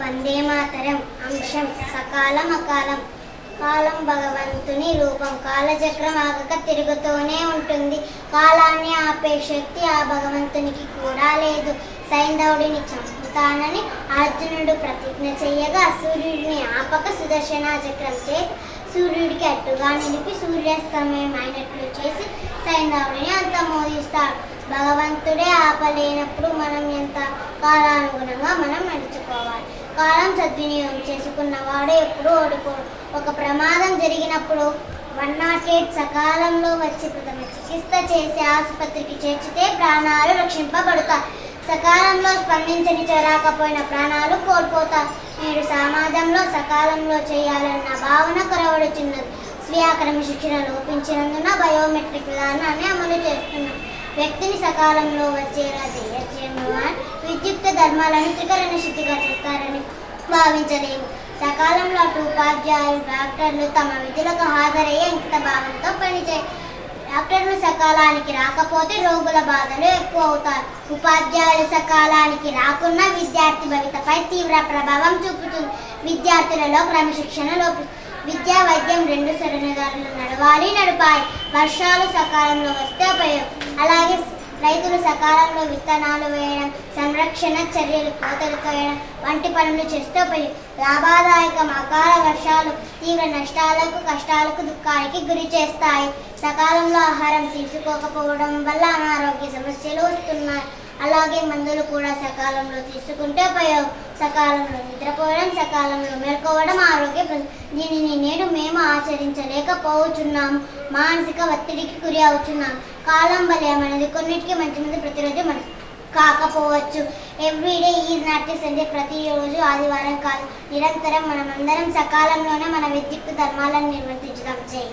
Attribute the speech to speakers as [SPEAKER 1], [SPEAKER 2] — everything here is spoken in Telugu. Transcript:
[SPEAKER 1] వందే మాతరం అంశం సకాలం అకాలం కాలం భగవంతుని రూపం. కాలచక్రం ఆగక తిరుగుతూనే ఉంటుంది. కాలాన్ని ఆపే శక్తి ఆ భగవంతునికి కూడా లేదు. సైంధవుడిని చంపుతానని అర్జునుడు ప్రతిజ్ఞ చేయగా సూర్యుడిని ఆపక సుదర్శన చక్రం చే సూర్యుడికి అట్టుగా నిలిపి సూర్యాస్తమయం అయినట్లు చేసి సైంధవుడిని అంతమోదిస్తాడు. భగవంతుడే ఆపలేనప్పుడు మనం ఎంత కాలానుగుణంగా మనం నడుచుకోవాలి? కాలం సద్వినియోగం చేసుకున్నవాడు ఎప్పుడూ ఓడిపోడు. ఒక ప్రమాదం జరిగినప్పుడు వన్ నాట్ ఎయిట్ సకాలంలో వచ్చి ప్రథమ చికిత్స చేసి ఆసుపత్రికి చేర్చితే ప్రాణాలు రక్షింపబడతాయి. సకాలంలో స్పందించని చేరాకపోయిన ప్రాణాలు కోల్పోతారు నేడు సమాజంలో సకాలంలో చేయాలన్న భావన కొరవడుచున్నది. స్వీయ క్రమశిక్షణ లోపించినందున బయోమెట్రిక్ విధానాన్ని అమలు చేస్తున్నాం. వ్యక్తిని సకాలంలో వచ్చేలా చేయొచ్చేమో విద్యుక్త ధర్మాలను త్రికరణ శుద్ధిగా చేస్తారని భావించలేము. సకాలంలో అటు ఉపాధ్యాయులు డాక్టర్లు తమ విధులకు హాజరయ్యే అంకిత భావంతో పనిచే డాక్టర్లు సకాలానికి రాకపోతే రోగుల బాధలు ఎక్కువ అవుతారు. ఉపాధ్యాయులు సకాలానికి రాకున్నా విద్యార్థి భవితపై తీవ్ర ప్రభావం చూపుతుంది. విద్యార్థులలో క్రమశిక్షణ లోపి విద్యా రెండు సరణదారులు నడవాలి నడపాలి. వర్షాలు సకాలంలో వస్తే ఉపయోగం అలాగే రైతులు సకాలంలో విత్తనాలు వేయడం సంరక్షణ చర్యలు కోతలు కోయడం వంటి పనులు చేస్తే ఉపయోగం లాభదాయకం అకాల వర్షాలు తీవ్ర నష్టాలకు కష్టాలకు దుఃఖానికి గురి చేస్తాయి. సకాలంలో ఆహారం తీసుకోకపోవడం వల్ల అనారోగ్య సమస్యలు వస్తున్నాయి. అలాగే మందులు కూడా సకాలంలో తీసుకుంటే ఉపయోగం సకాలంలో నిద్రపోవడం సకాలంలో మేల్కోవడం దీనిని నేడు మేము ఆచరించలేకపోవచ్చున్నాము మానసిక ఒత్తిడికి గురి అవుతున్నాం. కాలం బలమైనది కొన్నిటికి మంచిది ప్రతిరోజు మన కాకపోవచ్చు. ఎవ్రీడే ఈజ్ నాట్ సండే ప్రతిరోజు ఆదివారం కాదు. నిరంతరం మనమందరం సకాలంలోనే మన విద్యుత్ ధర్మాలను నిర్వర్తించడం చేయి